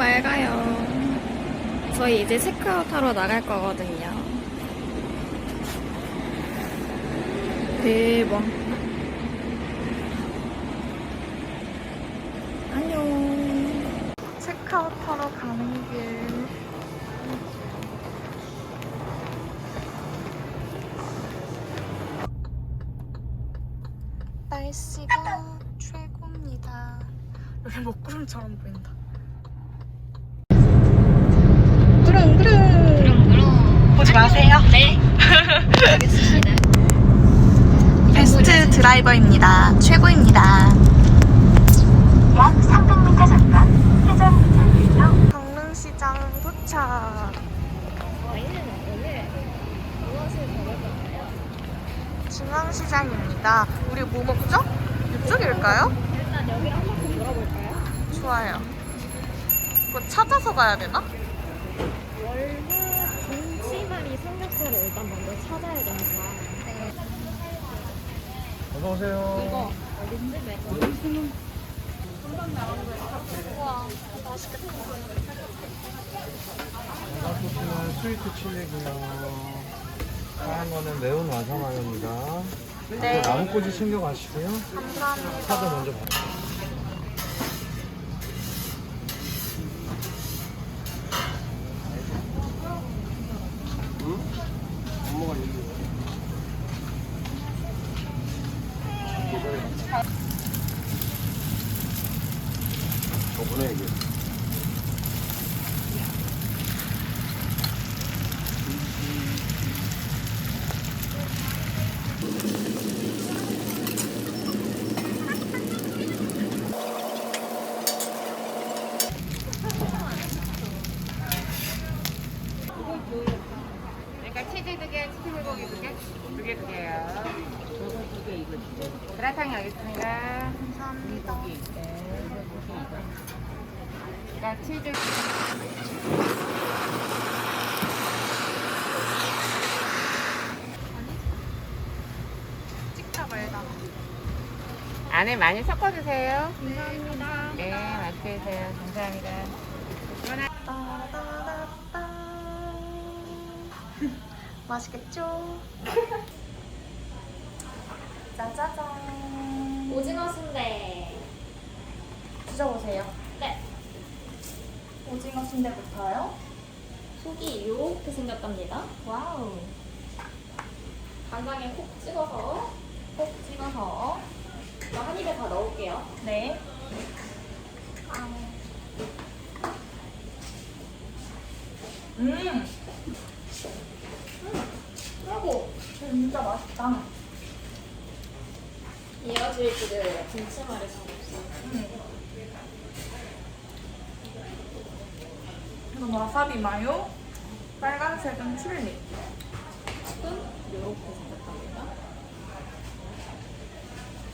맑아요. 저희 이제 체크아웃 하러 나갈 거거든요. 대박. 안녕. 체크아웃 하러 가는 길. 날씨가 최고입니다. 여기 먹구름처럼 보인다. 드릉드릉. 보지 마세요. 네. 알겠습니다. 베스트 드라이버입니다. 최고입니다. 약 300m 전방 회전입니다. 강릉시장 도착. 저희는 오늘 무엇을 먹을 건가요? 중앙시장입니다. 우리 뭐 먹죠? 이쪽일까요? 일단 여기를 한 바퀴 돌아볼까요? 좋아요. 뭐 찾아서 가야 되나? 월드 김치말이 삼겹살을 일단 먼저 찾아야 됩니다. 어서 오세요. 이거 어딘지 매 우와, 맛있겠다. 소스는 스위트 칠리고요. 하얀 거는 매운 와사마요입니다. 네. 나무꼬지 챙겨가시고요. 감사합니다. 카드 먼저 받으세요. 저번 그러니까 치즈 두 개, 치즈 불고기 두 개, 두 개, 두 개요. 요거 두 개, 이거 두 개. 그라탕 여기 있습니다. 감사합니다. 자, 치즈. 찍다 말다. 안에 많이 섞어주세요. 감사합니다. 네, 맛있게 드세요. 감사합니다. 맛있겠죠? 짜자잔. 오징어 순대. 드셔보세요. 네. 오징어 순대부터요? 속이 이렇게 생겼답니다. 와우. 간장에 콕 찍어서 꼭 찍어서. 이거 한 입에 다 넣을게요. 네. 음. 그리고 맛있다. 이어질 길을 김치말이 잡았어요. 이건 와사비 마요. 빨간색은 칠리. 지금 이렇게 생겼답니다.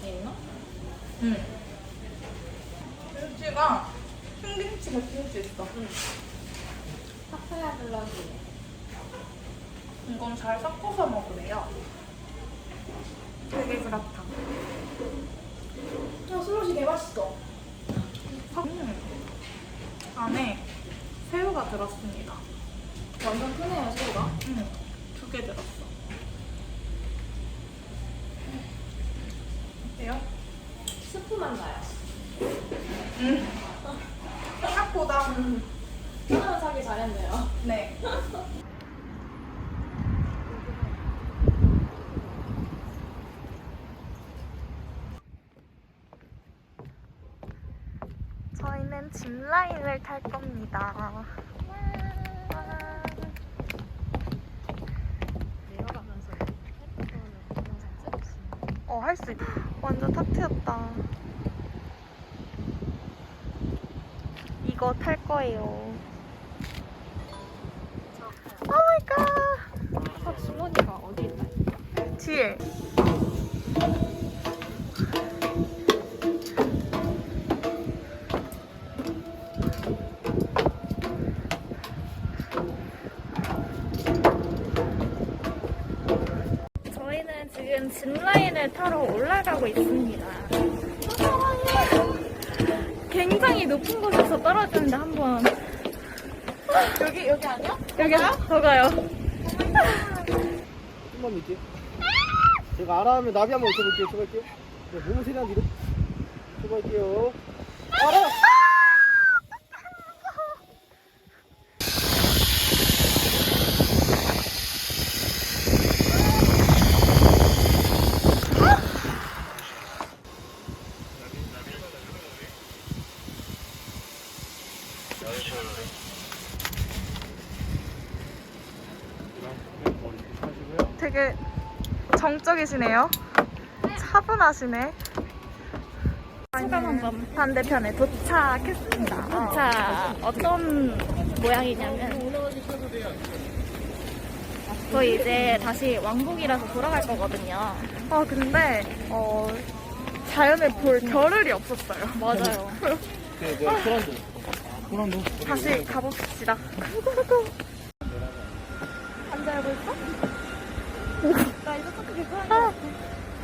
있나? 응. 김치가 흰김치 수 있어. 파파야 블럭이. 이건 잘 섞어서 먹으래요. 되게 그렇다. 야, 슬롯이 개 맛있어. 음. 안에 새우가 들었습니다. 완전 크네요, 새우가. 응. 두 개 들었어. 어때요? 스프만 나요. 응. 생각보다 음, 하나만 사기 잘했네요. 네. 저희는 탈 겁니다. 어, 할 수 있. 완전 탁 트였다. 이거 탈 거예요. 오 마이 갓. 아까 주머니가 어디 있나요? 뒤에. 트램을 타러 올라가고 있습니다. 굉장히 높은 곳에서 떨어지는데 한번 여기 여기 아니야? 여기 더 가요. 좀만 믿게. 제가 알아 하면 나비 한번 쳐볼게요. 쳐볼게요. 네, 몸을 세단 뒤로. 쳐볼게요. 알아! 되게 정적이시네요. 차분하시네. 소감 한번. 반대편에 도착했습니다. 자, 어떤 모양이냐면 저희 이제 다시 왕복이라서 돌아갈 거거든요. 아 근데 어 자연을 볼 겨를이 없었어요. 맞아요. 네, 네. 소란도. 다시 가봅시다. 딱 그거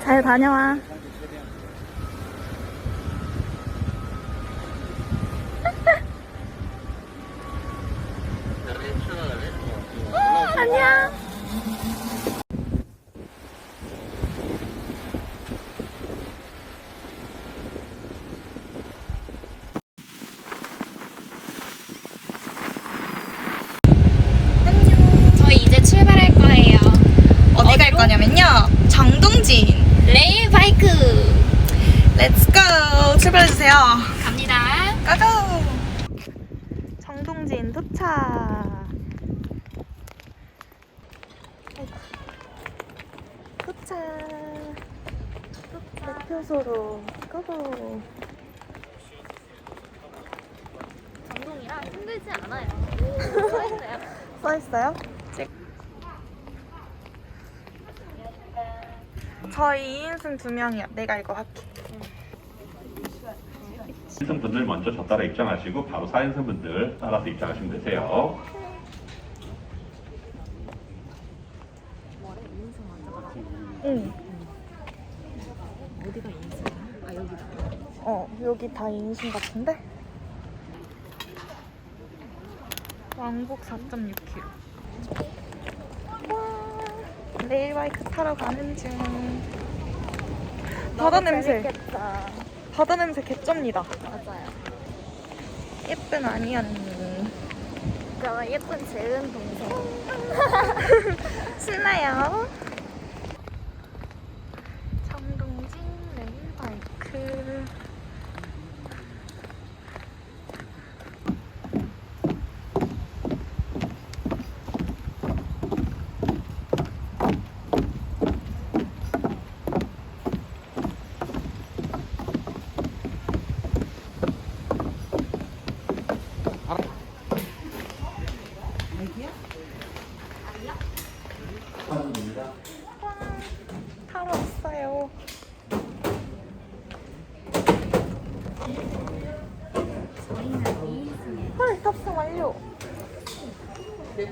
잘 다녀와. 안녕. 저희 이제 출발할 거예요. 어디 갈 거냐면요. 장동진. 레일 바이크 렛츠고! 출발해주세요. 갑니다. 고고! 장동진 도착. 도착. 대표 소로 고고. 감동이라 힘들지 않아요. 써있어요? 저희 2인승 2명이요. 내가 이거 할게. 신승분들 먼저 저 따라 입장하시고 바로 4인승 분들 따라서 입장하시면 되세요. 어디가 2인승이야? 아, 여기다. 어, 여기 다 2인승 같은데? 왕복 4.6km. 와, 레일바이크 타러 가는 중. 바다 냄새. 재밌겠다. 바다 냄새 개쩝니다. 맞아요. 예쁜 아니 언니. 저 예쁜 재은 동생. 신나요? 정동진 레일바이크. 타러 왔어요. 헐, 탑승 완료. 티켓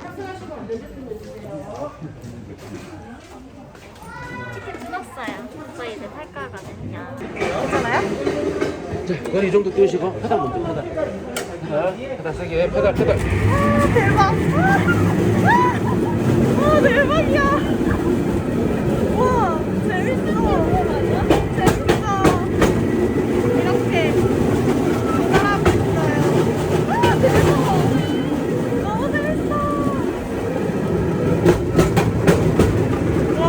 끊었어요. 저희 이제 탈까 가거든요. 괜찮아요? 자, 그건 이 정도 띄우시고, 페달 먼저, 페달. 페달, 세게, 페달, 페달. 아, 대박. 와, 대박이야. 와. 재밌어. 이렇게 조달하고 있어요. 와, 대박. 너무 재밌어. 와.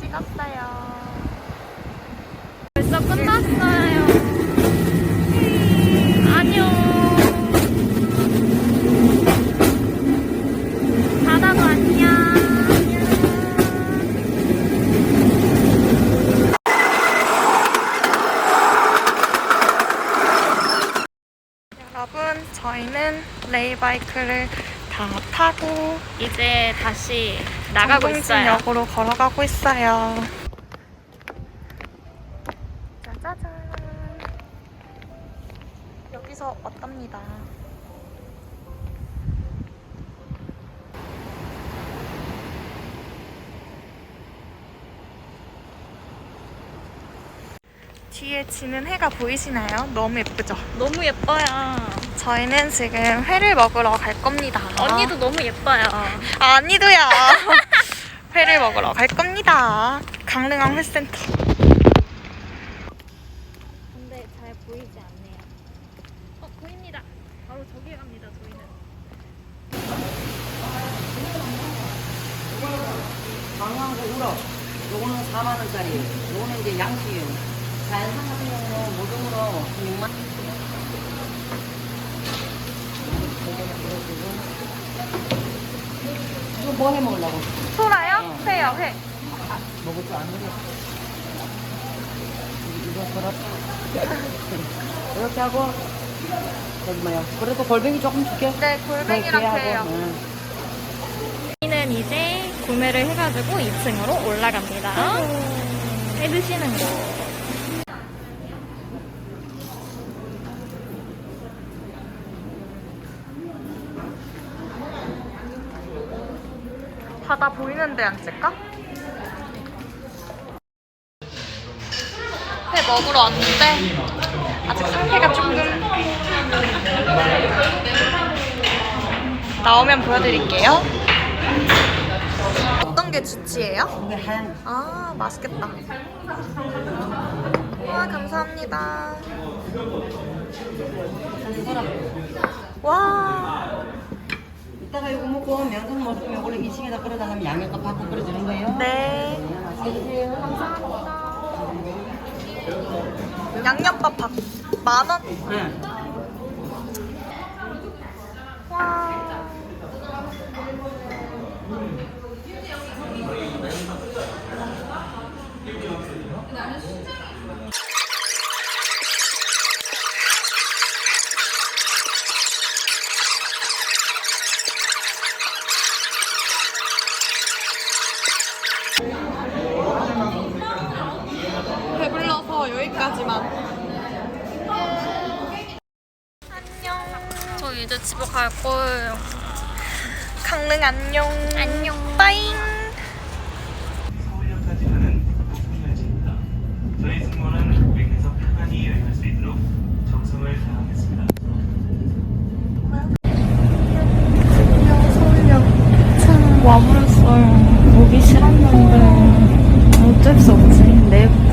찍었어요. 벌써 끝났어요. 안녕. 바다도 안녕. 여러분, 저희는 레일바이크를 다 타고 이제 다시 나가고 있어요. 역으로 걸어가고 있어요. 짜자잔. 여기서 왔답니다. 뒤에 지는 해가 보이시나요? 너무 예쁘죠? 너무 예뻐요. 저희는 지금 회를 먹으러 갈 겁니다. 언니도 너무 예뻐요. 아니도야. 회를 먹으러 갈 겁니다. 강릉항 회센터. 근데 잘 보이지 않네요. 어, 보입니다. 바로 저기 갑니다, 저희는. 강황고 우럭 요거는 4만 원짜리 요거는 이제 양식이요 자연산 같은 경우는 모종으로 6만 이거 뭐 해 먹으려고? 소라요? 회요, 회. 먹을 줄 아는 게 이거 그렇 이렇게 하고 저기 뭐야 그래도 골뱅이 조금 줄게 네, 골뱅이랑 네, 회요. 걔하고, 응. 저희는 이제 구매를 해가지고 2층으로 올라갑니다. 해 드시는 거. 바다 보이는데 앉을까? 회 먹으러 왔는데 아직 상태가 조금 나오면 보여드릴게요. 어떤 게 주치예요? 아 맛있겠다. 와 감사합니다. 와 이따가 이거 먹고 명탕 먹으면 이걸로 2층에다 끓여달라면 양념값 받고 끓여주는 거예요 네. 네, 드세요 양념밥 밥 만 원. 응. 와. 배불러서 여기까지만. 안녕. 저 이제 집에 갈 거예요. 강릉 안녕. 안녕. 빠잉. 서울역까지 가는 중요지입니다. 저희 승무원은 고객께서 편안히 여행할 수 있도록 정성을 다하겠습니다. 참 와버렸어요. 오기 싫었는데 어쩔 수 없네.